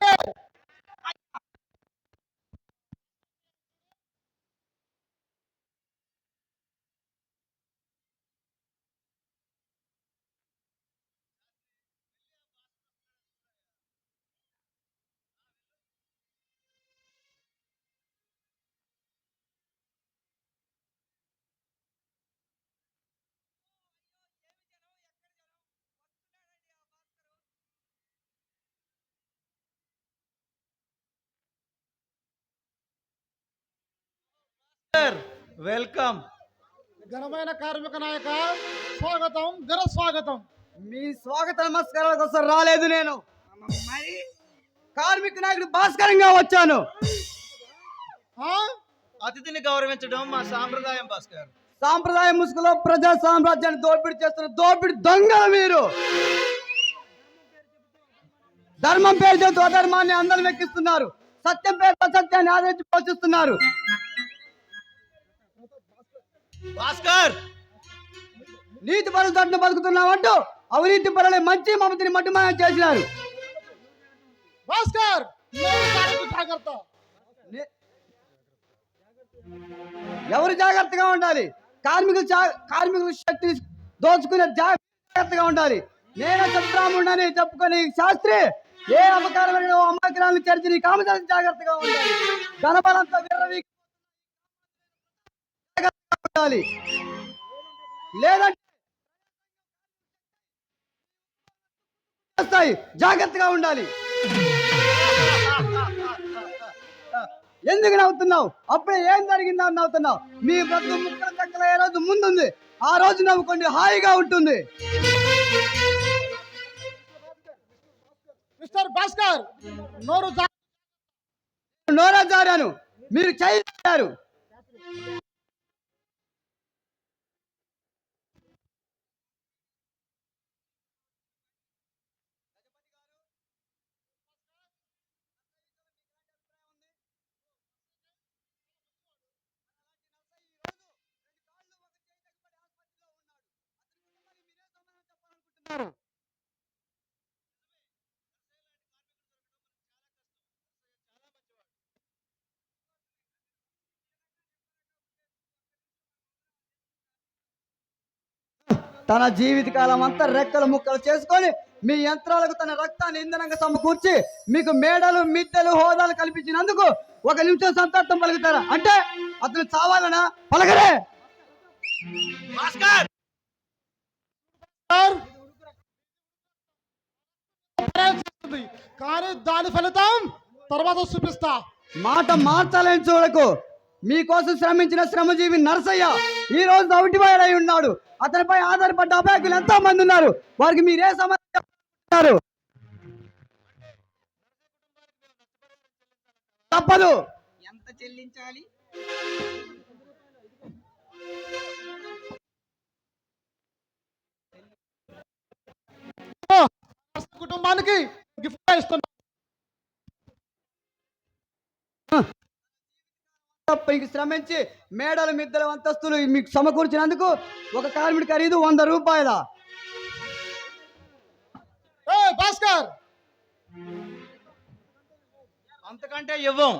go welcome ఘనమైన కార్మిక నాయక స్వాగతం ఘన స్వాగతం. మీ స్వాగత నమస్కారాల కోసం రాలేదు నేను. మరి కార్మిక నాయకుడు భాస్కరంగా వచ్చాను. ఆ? అతిథిని గౌరవించడం మా సాంప్రదాయం భాస్కర్. సాంప్రదాయ ముసుగులో ప్రజా సామ్రాజ్యాన్ని దోపిడీ చేస్తున్న దోపిడి దొంగలు మీరు. ధర్మం పేరు చెబుతూ అధర్మాన్ని అందరం ఎక్కిస్తున్నారు సత్యం పేరు అసత్యాన్ని ఆదరించి పోషిస్తున్నారు. భాస్కర్! నీతి పరుల తట్టును బతుకుతున్నామంటూ అవినీతి పరులే మంచి మమతిని మట్టుమాయం చేసినారు. భాస్కర్! జాగ్రత్త, ఎవరు జాగ్రత్తగా ఉండాలి? కార్మికులు కార్మికుల శక్తి దోచుకునే జాగ్రత్తగా ఉండాలి. నేను చెప్తాముండని చెప్పుకొని శాస్త్రి ఏ అపకారమైన అమ్మకాలను చర్చి నీ కామదాసి జాగ్రత్తగా ఉండాలి. ధనబలంతో విర్రవీ ఉండాలి. లేదంటే వస్తాయి. జాగ్రత్తగా ఉండాలి. ఎందుకు నవ్వుతున్నావు? అప్పుడే ఏం జరిగిందా అని నవ్వుతున్నావు? మీ బ్రతుకు ముక్కల చక్కల ఏ రోజు ముందుంది. ఆ రోజు నవ్వుకోండి హాయిగా ఉంటుంది. మిస్టర్ భాస్కర్ నోరు. నోరా జారాను. మీరు చేయారు తన జీవితకాలం అంతా రెక్కలు ముక్కలు చేసుకొని మీ యంత్రాలకు తన రక్తాన్ని ఇంధనంగా సమకూర్చి మీకు మేడలు మిద్దెలు హోదాలు కల్పించినందుకు ఒక నిమిషం సంతార్థం పలుకుతారా? అంటే అతను చావాలనా? పలకరే! భాస్కర్! చేస్తుంది. కానీ దాని ఫలితం తర్వాత చూపిస్తా. మాట మార్చాలని చూడకు మీకోసం శ్రమించిన శ్రమజీవి నరసయ్య ఈ రోజు అవిటివాడై ఉన్నాడు. అతనిపై ఆధారపడ్డ అభ్యర్థులు ఎంతో మంది ఉన్నారు. వారికి మీరే సమాధానం చెప్తున్నారు? తప్పదు. ఎంత చెల్లించాలి? కుటుంబానికి గిఫ్ట్ ఇస్తున్నా. శ్రమించి మేడలు మిద్దెల అంతస్తులు మీకు సమకూర్చినందుకు ఒక కార్మికుడి ఖరీదు వంద రూపాయల. భాస్కర్! అంతకంటే ఇవ్వం.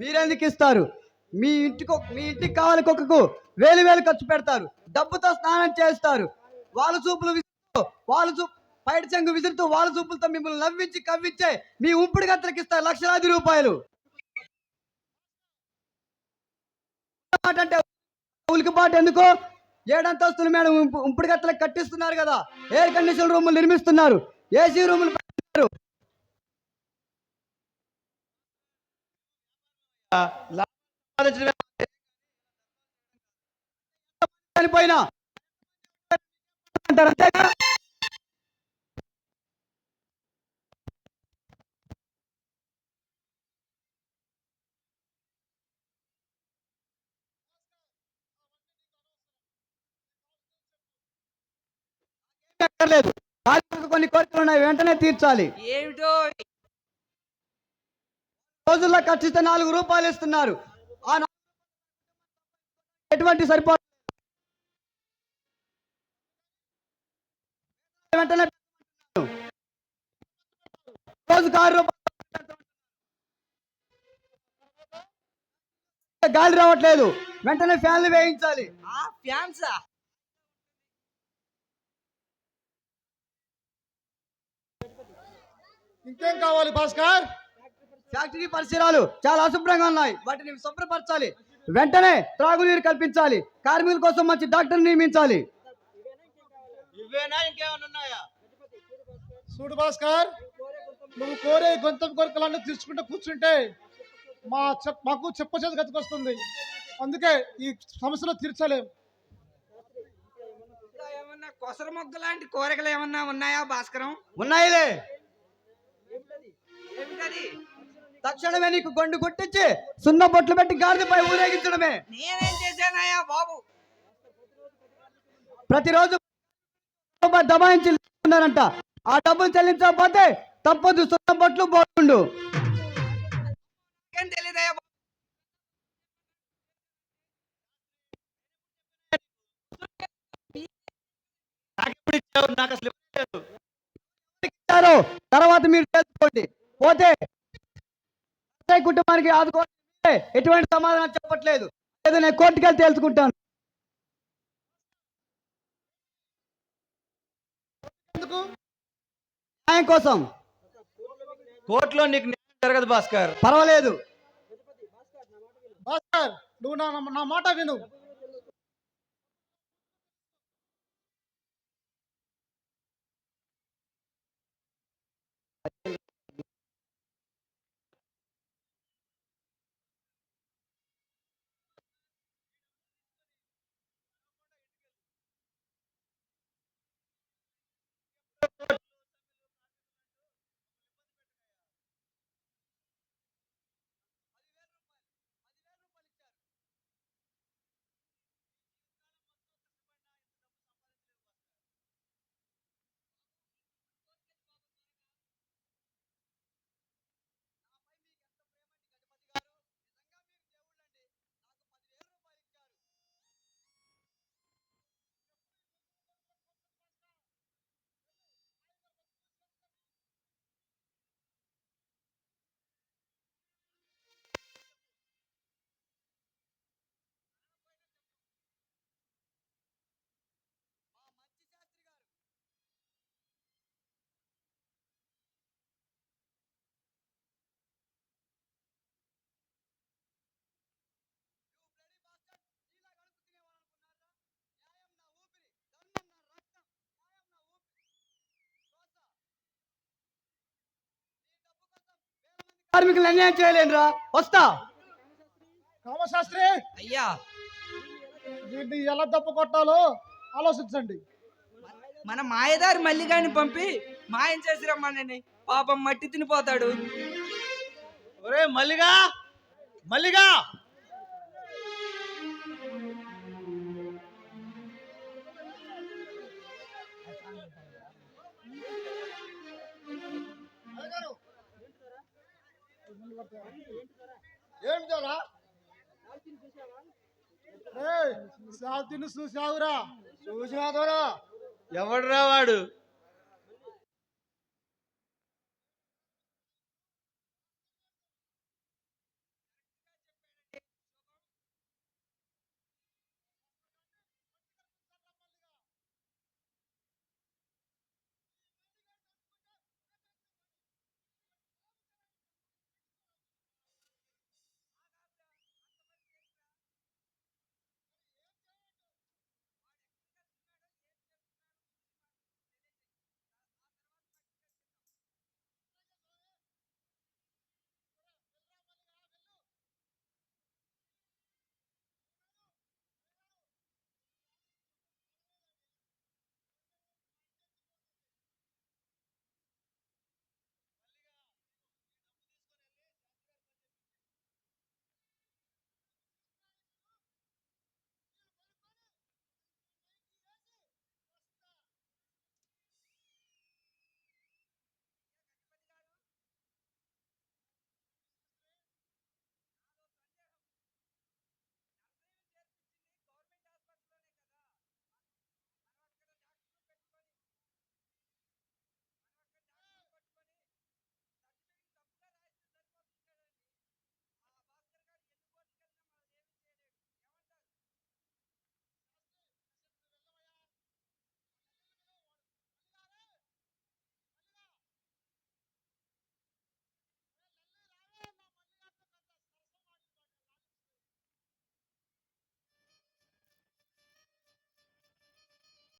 మీరెందుకు ఇస్తారు? మీ ఇంటికి మీ ఇంటికి కావాలి కుక్కకు వేలు వేలు ఖర్చు పెడతారు. డబ్బుతో స్నానం చేస్తారు. వాళ్ళ చూపులు వాళ్ళ చూపు పైడి చెంగు విసురుతూ వాళ్ళ చూపులతో మిమ్మల్ని నవ్వించి కవ్వించే మీ ఉంపుడు గత్తలకి లక్షలాది రూపాయలు. మాట అంటే ఉలికిపాటు ఎందుకో? ఏడంతస్తులు మేడం ఉంపుడు గత్తలకు కట్టిస్తున్నారు కదా. ఎయిర్ కండిషన్ రూములు నిర్మిస్తున్నారు. ఏసీ రూములు చనిపోయినా అంటారు అంతేగా అక్కర్లేదు తీర్చక్కర్లేదు కొన్ని కోరికలు ఉన్నాయి వెంటనే తీర్చాలి. ఏమిటో? రోజుల్లో ఖచ్చిత నాలుగు రూపాయలు ఇస్తున్నారు. ఆ ఎటువంటి సరిపో వెంటనే రోజుకు ఆరు రూపాయలు. గాలి రావట్లేదు. వెంటనే ఫ్యాన్లు వేయించాలి. ఫ్యాన్సా? ఇంకేం కావాలి భాస్కర్? ఫ్యాక్టరీ పరిసరాలు చాలా అశుభ్రంగా ఉన్నాయి. వాటిని శుభ్రపరచాలి. వెంటనే త్రాగునీరు కల్పించాలి. కార్మికుల కోసం మంచి డాక్టర్ నియమించాలి. ఇవేనా? ఇంకేమైనా ఉన్నాయా? చూడు భాస్కర్ నువ్వు కోరే గొంతం కోరికలన్నీ తీసుకుంటూ కూర్చుంటే మా చెప్ మాకు చెప్పచేది గతికొస్తుంది. అందుకే ఈ సమస్యలు తీర్చలేం. కొసర మొగ్గ లాంటి కోరికలు ఏమన్నా ఉన్నాయా భాస్కరం? ఉన్నాయిలే. తక్షణమే నీకు గొండు కొట్టించి సున్న బొట్లు పెట్టి గాడిదపై ఊరేగించడమే. నేనేం చేశానయ్యా బాబు? ప్రతిరోజు దబాయించి ఉన్నారంట ఆ డబ్బులు చెల్లించకపోతే తప్పదు సున్న బొట్లు బాబు. నాకు అసలు తర్వాత మీరు తెలుసుకోండి పోతే అత్తయ్య కుటుంబానికి ఆదుకోండి. ఎటువంటి సమాధానం చెప్పట్లేదు. లేదు నేను కోర్టుకి వెళ్ళి తెలుసుకుంటాను ఎందుకు? న్యాయం కోసం. కోర్టులో నీకు న్యాయం జరగదు భాస్కర్. పర్వాలేదు. భాస్కర్ నువ్వు నా నా మాట విను. కార్మికులు అన్యాయం చేయలేనురా. వస్తా. కామశాస్త్రి! అయ్యా. వీటిని ఎలా దెబ్బ కొట్టాలో ఆలోచించండి. మన మాయదారి మల్లిగాని పంపి మాయం చేసి రమ్మనండి పాపం మట్టి తినిపోతాడు. ఒరే మల్లిగా! మల్లిగా! ఏం జరా? ఏయ్, సాతిని చూసావురా? చూసినా ఎవడరా ఎవడురా వాడు?